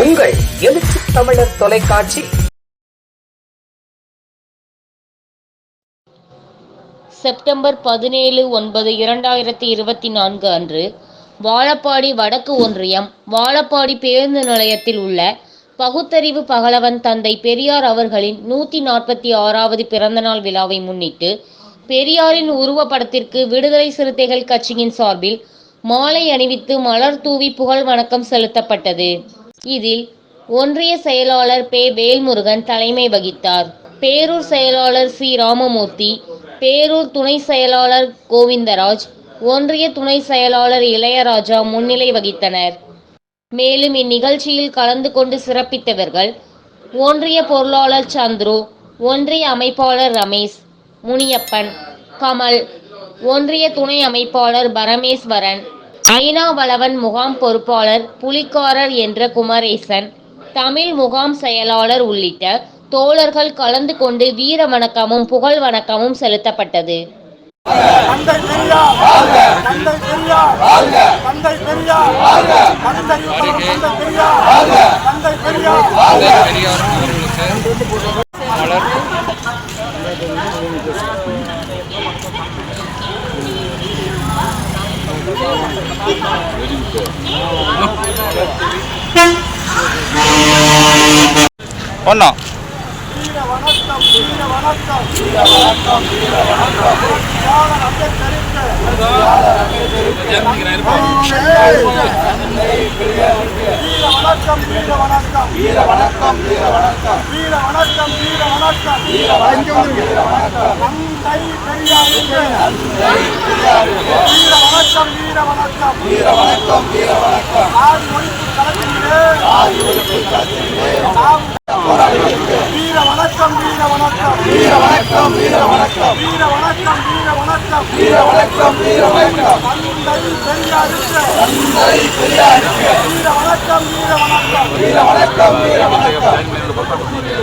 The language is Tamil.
உங்கள் எழுச்சி தமிழர் தொலைக்காட்சி. செப்டம்பர் பதினேழு ஒன்பது இரண்டாயிரத்தி இருபத்தி நான்கு அன்று வாழப்பாடி வடக்கு ஒன்றியம் வாழப்பாடி பேருந்து நிலையத்தில் உள்ள பகுத்தறிவு பகலவன் தந்தை பெரியார் அவர்களின் நூற்றி நாற்பத்தி ஆறாவது பிறந்தநாள் விழாவை முன்னிட்டு பெரியாரின் உருவப்படத்திற்கு விடுதலை சிறுத்தைகள் கட்சியின் சார்பில் மாலை அணிவித்து மலர் தூவி புகழ் வணக்கம் செலுத்தப்பட்டது. இதில் ஒன்றிய செயலாளர் பே வேல்முருகன் தலைமை வகித்தார். பேரூர் செயலாளர் சி. ராமமூர்த்தி பேரூர் துணை செயலாளர் கோவிந்தராஜ் ஒன்றிய துணை செயலாளர் இளையராஜா முன்னிலை வகித்தனர். மேலும் இந்நிகழ்ச்சியில் கலந்து கொண்டு சிறப்பித்தவர்கள் ஒன்றிய பொருளாளர் சந்துரு ஒன்றிய அமைப்பாளர் ரமேஷ் முனியப்பன் கமல் ஒன்றிய துணை அமைப்பாளர் பரமேஸ்வரன் ஐநா வளவன் முகாம் பொறுப்பாளர் புலிக்காரர் என்ற குமரேசன் தமிழ் முகாம் செயலாளர் உள்ளிட்ட தோழர்கள் கலந்து கொண்டு வீர வணக்கமும் புகழ் வணக்கமும் செலுத்தப்பட்டது. தந்தை பெரியார் ഒന്നോ? வணக்கம் வீர வணக்கம். வீர வணக்கம் வீர வணக்கம். தியாகர் அம்பேத்கருக்கு வீர வணக்கம் வீர வணக்கம் வீர வணக்கம் வீர வணக்கம் வீர வணக்கம் வீர வணக்கம் வீர வணக்கம் வீர வணக்கம் தந்தை பெரியாருக்கு வீர வணக்கம் வீர வணக்கம் வீர வணக்கம் வீர வணக்கம் வணக்கம் வீர வணக்கம் வீர வணக்கம் வீர வணக்கம் வீர வணக்கம் வீர வணக்கம் வீர வணக்கம் வீர வணக்கம். தந்தை பெரியாருக்கு தந்தை பெரியாருக்கு வீர வணக்கம் வீர வணக்கம். வீர வணக்கம் வீர வணக்கம்.